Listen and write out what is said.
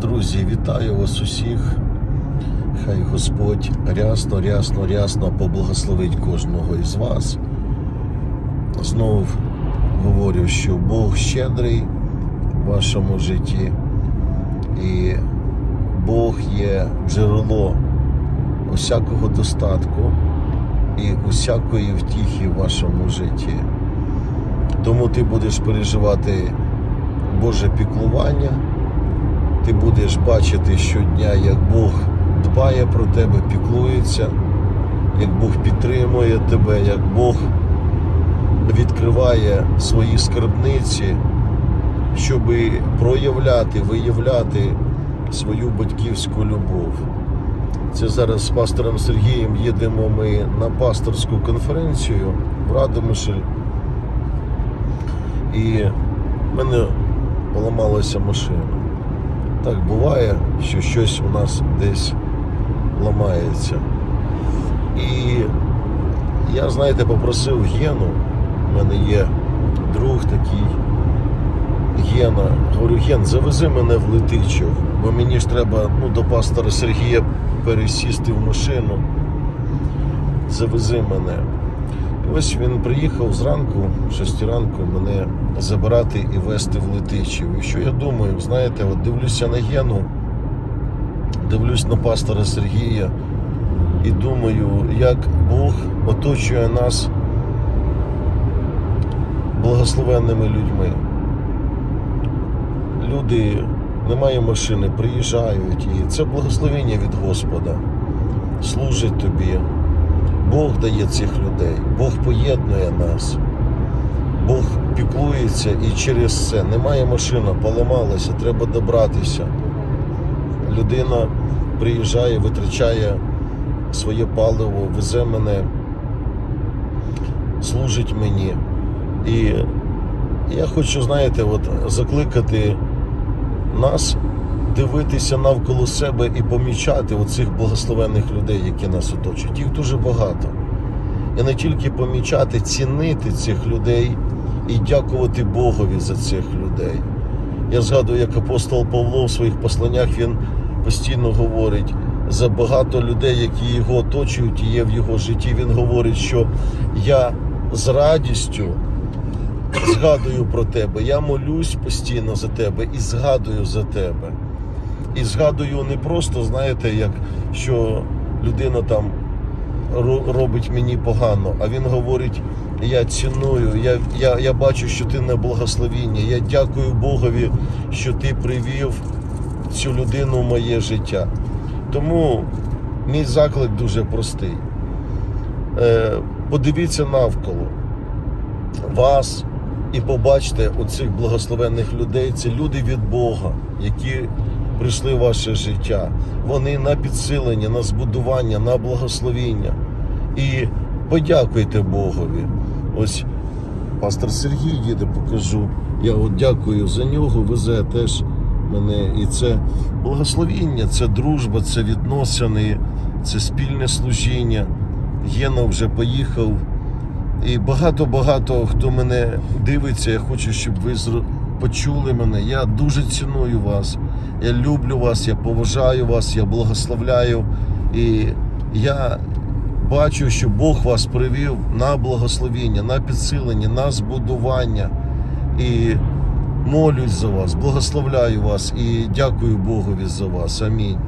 Друзі, вітаю вас усіх. Хай Господь рясно, рясно, рясно поблагословить кожного із вас. Знову говорю, що Бог щедрий в вашому житті, і Бог є джерело усякого достатку і усякої втіхи в вашому житті. Тому ти будеш переживати Боже піклування, ти будеш бачити щодня, як Бог дбає про тебе, піклується, як Бог підтримує тебе, як Бог відкриває свої скарбниці, щоб проявляти, виявляти свою батьківську любов. Це зараз з пастором Сергієм їдемо ми на пасторську конференцію в Радомишль. І в мене поламалася машина. Так буває, що щось у нас десь ламається. І я, знаєте, попросив Гену, в мене є друг такий Гена. Говорю, Ген, завези мене в Летичів, бо мені ж треба ну, до пастора Сергія пересісти в машину. Завези мене. Ось він приїхав зранку, в 6 ранку, мене забирати і вести в Летичів. І що я думаю, знаєте, от дивлюся на Гену, дивлюсь на пастора Сергія і думаю, як Бог оточує нас благословенними людьми. Люди немає машини, приїжджають, і це благословення від Господа. Служить тобі. Бог дає цих людей, Бог поєднує нас, Бог піклується і через це немає машина, поламалася, треба добратися. Людина приїжджає, витрачає своє паливо, везе мене, служить мені. І я хочу, знаєте, от закликати нас дивитися навколо себе і помічати оцих благословенних людей, які нас оточують. Їх дуже багато. І не тільки помічати, цінити цих людей і дякувати Богові за цих людей. Я згадую, як апостол Павло в своїх посланнях він постійно говорить за багато людей, які його оточують і є в його житті. Він говорить, що я з радістю згадую про тебе, я молюсь постійно за тебе і згадую за тебе. І згадую не просто, знаєте, як що людина там робить мені погано, а він говорить: я ціную, я, я, я бачу, що ти на благословіння. Я дякую Богові, що ти привів цю людину в моє життя. Тому мій заклик дуже простий. Е, подивіться навколо вас і побачте оцих благословенних людей. Це люди від Бога, які прийшли в ваше життя. Вони на підсилення, на збудування, на благословіння. І подякуйте Богові. Ось пастор Сергій їде, покажу. Я от дякую за нього, везе теж мене. І це благословіння, це дружба, це відносини, це спільне служіння. Гена вже поїхав. І багато-багато хто мене дивиться, я хочу, щоб ви почули мене. Я дуже ціную вас. Я люблю вас, я поважаю вас, я благословляю. І я бачу, що Бог вас привів на благословіння, на підсилення, на збудування. І молюсь за вас, благословляю вас і дякую Богові за вас. Амінь.